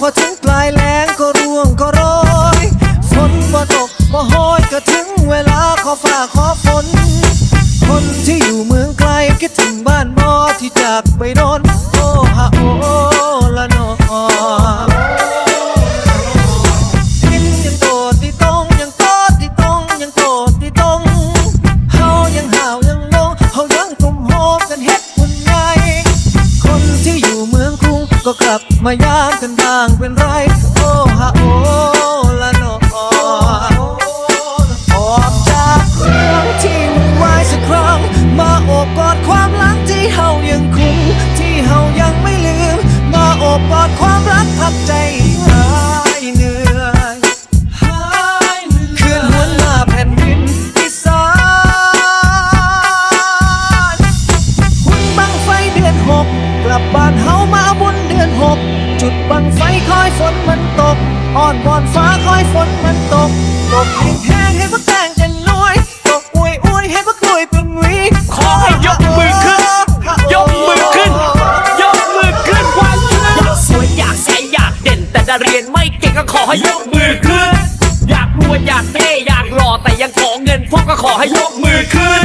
พอถึงปลายแล้งก็ร่วงก็โรยฝนบ่ตกบ่โหยก็ถึงเวลาขอฝ่าขอฝน คนที่อยู่เมืองไกลคิดถึงบ้านบ่ที่จากไปโดนอน ก็กลับมายามกันบ้างเป็นไร โอ้ฮะโอ้ คอยฝนมันตกอ่อนบอนฟ้าคอยฝนมันตก ตกแห้งแห้งให้พักแตงจะน้อย ตกอวยอวยให้พักรวยเป็นหวีขอให้ยกมือขึ้น ยกมือขึ้น ยกมือขึ้นวันอยากสวยอยากใสอยากเด่น แต่จะเรียนไม่เก่งก็ขอให้ยกมือขึ้น อยากรวยอยากเท่อยากหล่อแต่ยังขอเงินพวกก็ขอให้ยกมือขึ้น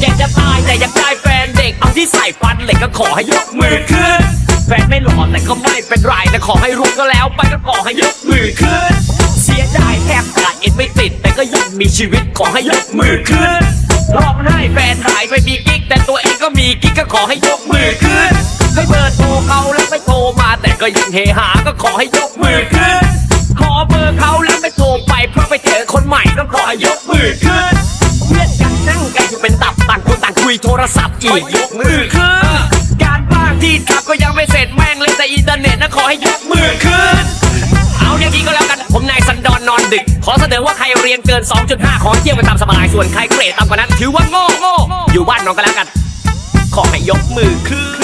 อยากจะตายแต่อยากได้แฟนเด็กเอาที่ใส่ฟันเหล็กก็ขอให้ยกมือขึ้น ฟนไม่หล่อแต่ก็ไม่เป็นไรแต่ขอให้รวยก็แล้วไปก็ขอให้ยกมือขึ้น เสียดายแทบขาดเอ็นไม่ติด แต่ก็ยังมีชีวิตขอให้ยกมือขึ้นร้องไห้แฟนหายไปมีกิ๊กแต่ตัวเองก็มีกิ๊กก็ขอให้ยกมือขึ้นให้เบอร์โทรเขาแล้วไม่โทรมา แต่ก็ยังเฮหาก็ขอให้ยกมือขึ้น ขอเบอร์เขาแล้วไม่โทรไปเพราะไปเจอคนใหม่ก็ขอให้ยกมือขึ้นเพื่อนกันนั่งกันอยู่เป็นตับต่างคนต่างคุยโทรศัพท์อีกยกมือขึ้นการบ้านที่ทำก็ย เสร็จแม่งเล่นแต่อินเทอร์เน็ตนะขอให้ยกมือขึ้น เอาอย่างนี้ก็แล้วกัน ผมนายสันดอนนอนดึก ขอเสนอว่าใครเรียนเกิน 2.5 ขอเที่ยวไปตามสบาย ส่วนใครเกรดต่ำกว่านั้น ถือว่าโง่โง่อยู่บ้านนอนก็แล้วกัน ขอให้ยกมือขึ้น